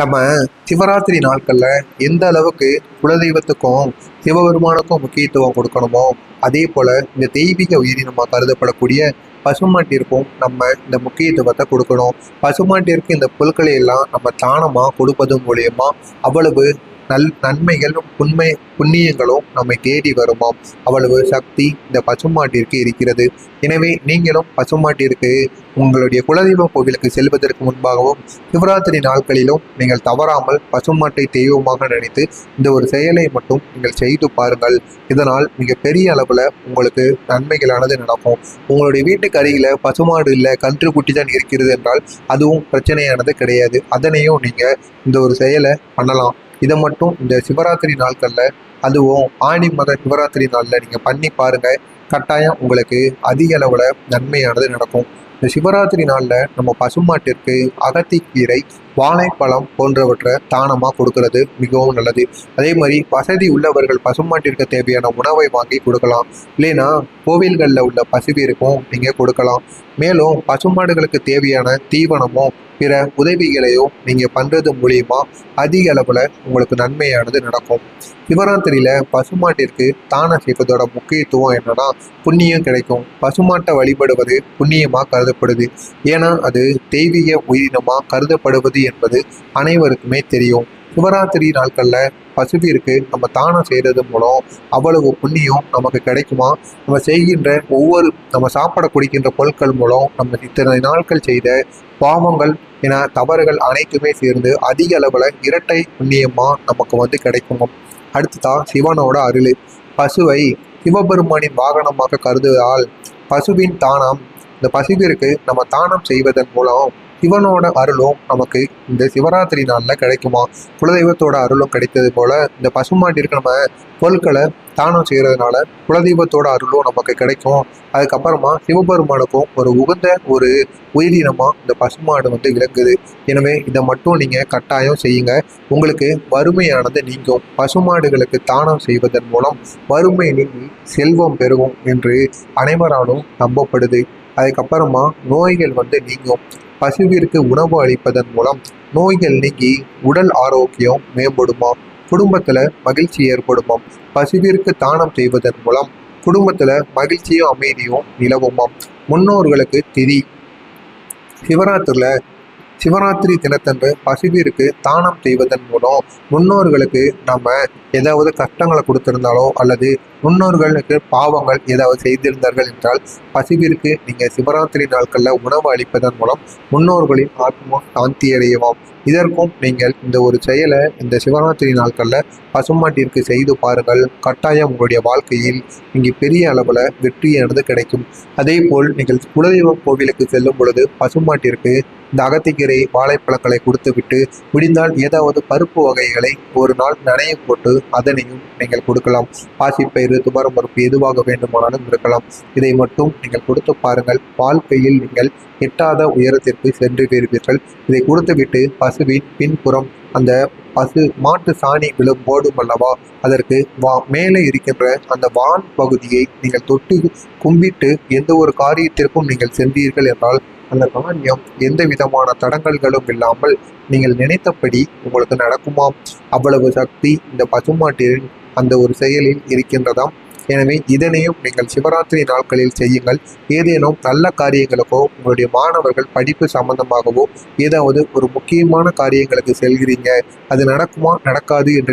நம்ம சிவராத்திரி நாட்களில் எந்த அளவுக்கு குலதெய்வத்துக்கும் சிவபெருமானுக்கும் முக்கியத்துவம் கொடுக்கணுமோ அதே போல் இந்த தெய்வீக உயிரினமாக கருதப்படக்கூடிய பசுமாட்டிற்கும் நம்ம இந்த முக்கியத்துவத்தை கொடுக்கணும். பசுமாட்டிற்கு இந்த பொருட்களை எல்லாம் நம்ம தானமாக கொடுப்பது மூலியமாக அவ்வளவு நல் நன்மைகளும் புண்மை புண்ணியங்களும் நம்மை தேடி வருமாம். அவ்வளவு சக்தி இந்த பசுமாட்டிற்கு இருக்கிறது. எனவே நீங்களும் பசுமாட்டிற்கு உங்களுடைய குலதெய்வ கோவிலுக்கு செல்வதற்கு முன்பாகவும் சிவராத்திரி நாட்களிலும் நீங்கள் தவறாமல் பசுமாட்டை தெய்வமாக நினைத்து இந்த ஒரு செயலை மட்டும் நீங்கள் செய்து பாருங்கள். இதனால் மிகப்பெரிய அளவில் உங்களுக்கு நன்மைகளானது நடக்கும். உங்களுடைய வீட்டுக்கு அருகில் பசுமாடு இல்லை கன்று குட்டி தான் இருக்கிறது என்றால் அதுவும் பிரச்சனையானது கிடையாது. அதனையும் நீங்கள் இந்த ஒரு செயலை பண்ணலாம். இதை மட்டும் இந்த சிவராத்திரி நாட்களில் அதுவும் ஆணி மத சிவராத்திரி நாளில் நீங்கள் பண்ணி பாருங்கள் கட்டாயம் உங்களுக்கு அதிக அளவில் நன்மையானது நடக்கும். இந்த சிவராத்திரி நாளில் நம்ம பசுமாட்டிற்கு அகத்திக்கீரை வாழைப்பழம் போன்றவற்றை தானமாக கொடுக்கறது? மிகவும் நல்லது. அதே மாதிரி வசதி உள்ளவர்கள் பசுமாட்டிற்கு தேவையான உணவை வாங்கி கொடுக்கலாம். இல்லைன்னா கோவில்களில் உள்ள பசுவிற்கும் நீங்கள் கொடுக்கலாம். மேலும் பசுமாடுகளுக்கு தேவையான தீவனமோ பிற உதவிகளையோ நீங்கள் பண்ணுறது மூலியமா அதிக அளவில் உங்களுக்கு நன்மையானது நடக்கும். சிவராத்திரியில் பசுமாட்டிற்கு தானம் செய்வதோட முக்கியத்துவம் என்னன்னா புண்ணியம் கிடைக்கும். பசுமாட்டை வழிபடுவது புண்ணியமாக கருதப்படுது. ஏன்னா அது தெய்வீக உயிரினமாக கருதப்படுவது என்பது அனைவருக்குமே தெரியும். சிவராத்திரி நாட்களில் பசுவிற்கு நம்ம தானம் செய்கிறது மூலம் அவ்வளவு புண்ணியம் நமக்கு கிடைக்குமா? நம்ம செய்கின்ற ஒவ்வொரு நம்ம சாப்பிட குடிக்கின்ற பொருட்கள் மூலம் நம்ம இத்தனை நாட்கள் செய்த பாவங்கள் என தவறுகள் அனைத்துமே சேர்ந்து அதிக அளவில் இரட்டை புண்ணியமாக நமக்கு வந்து கிடைக்கும்? அடுத்ததான் சிவனோட அருள். பசுவை சிவபெருமானின் வாகனமாக கருதுவதால் பசுவின் தானம் இந்த பசுவிற்கு நம்ம தானம் செய்வதன் மூலம் சிவனோட அருளும் நமக்கு இந்த சிவராத்திரி நாளில் கிடைக்குமா? குலதெய்வத்தோட அருளும் கிடைத்தது போல இந்த பசுமாட்டிற்கு நம்ம பொருட்களை தானம் செய்கிறதுனால குலதெய்வத்தோட அருளும் நமக்கு கிடைக்கும். அதுக்கப்புறமா சிவபெருமானுக்கும் ஒரு உகந்த ஒரு உயிரினமாக இந்த பசுமாடு வந்து விளங்குது. எனவே இதை மட்டும் நீங்கள் கட்டாயம் செய்யுங்க. உங்களுக்கு வறுமையானது நீங்கும். பசுமாடுகளுக்கு தானம் செய்வதன் மூலம் வறுமை நீங்கி செல்வம் பெருகும் என்று அனைவராலும் நம்பப்படுது. அதுக்கப்புறமா நோய்கள் வந்து நீங்கும். பசுவிற்கு உணவு அளிப்பதன் மூலம் நோய்கள் நீங்கி உடல் ஆரோக்கியம் மேம்படுமா? குடும்பத்தில் மகிழ்ச்சி ஏற்படுமாம் பசுவிற்கு தானம் செய்வதன் மூலம் குடும்பத்தில் மகிழ்ச்சியும் அமைதியும் நிலவுமாம் முன்னோர்களுக்கு திதி. சிவராத்திரியில் சிவராத்திரி தினத்தன்று பசுவிற்கு தானம் செய்வதன் மூலம் முன்னோர்களுக்கு நம்ம ஏதாவது கஷ்டங்களை கொடுத்திருந்தாலோ அல்லது முன்னோர்களுக்கு பாவங்கள் ஏதாவது செய்திருந்தார்கள் என்றால் பசுவிற்கு நீங்கள் சிவராத்திரி நாட்களில் உணவு அளிப்பதன் மூலம் முன்னோர்களின் ஆத்மா சாந்தி அடையவும். இதற்கும் நீங்கள் இந்த ஒரு செயலை இந்த சிவராத்திரி நாட்களில் பசுமாட்டிற்கு செய்து பாருங்கள். கட்டாயம் உங்களுடைய வாழ்க்கையில் இங்கே பெரிய அளவில் வெற்றியானது கிடைக்கும். அதே போல் நீங்கள் குலதெய்வம் கோவிலுக்கு செல்லும் பொழுது பசுமாட்டிற்கு இந்த அகத்திக்கீரை வாழைப்பழங்களை கொடுத்துவிட்டு முடிந்தால் ஏதாவது பருப்பு வகைகளை ஒரு நாள் நனைய போட்டு அதனையும் நீங்கள் கொடுக்கலாம். பாசிப்பயிறு துவரம் பருப்பு எதுவாக வேண்டுமானாலும் இருக்கலாம். இதை மட்டும் நீங்கள் கொடுத்து பாருங்கள். வாழ்க்கையில் நீங்கள் எட்டாத உயரத்திற்கு சென்று வருவீர்கள் இதை கொடுத்துவிட்டு பசுவின் பின்புறம் அந்த பசு மாட்டு சாணி விழும் போடும் அல்லவா? அதற்கு வா மேலே இருக்கின்ற அந்த வான் பகுதியை நீங்கள் தொட்டு கும்பிட்டு எந்த ஒரு காரியத்திற்கும் நீங்கள் சென்றீர்கள் என்றால் அந்த காரியம் எந்த விதமான தடங்கல்களும் இல்லாமல் நீங்கள் நினைத்தபடி உங்களுக்கு நடக்குமாம்? அவ்வளவு சக்தி இந்த பசுமாட்டின் அந்த ஒரு செயலில் இருக்கின்றதாம். எனவே இதனையும் நீங்கள் சிவராத்திரி நாட்களில் செய்யுங்கள். ஏதேனும் நல்ல காரியங்களுக்கோ உங்களுடைய மாணவர்கள் படிப்பு சம்பந்தமாகவோ ஏதாவது ஒரு முக்கியமான காரியங்களுக்கு செல்கிறீங்க. அது நடக்குமா? நடக்காது என்று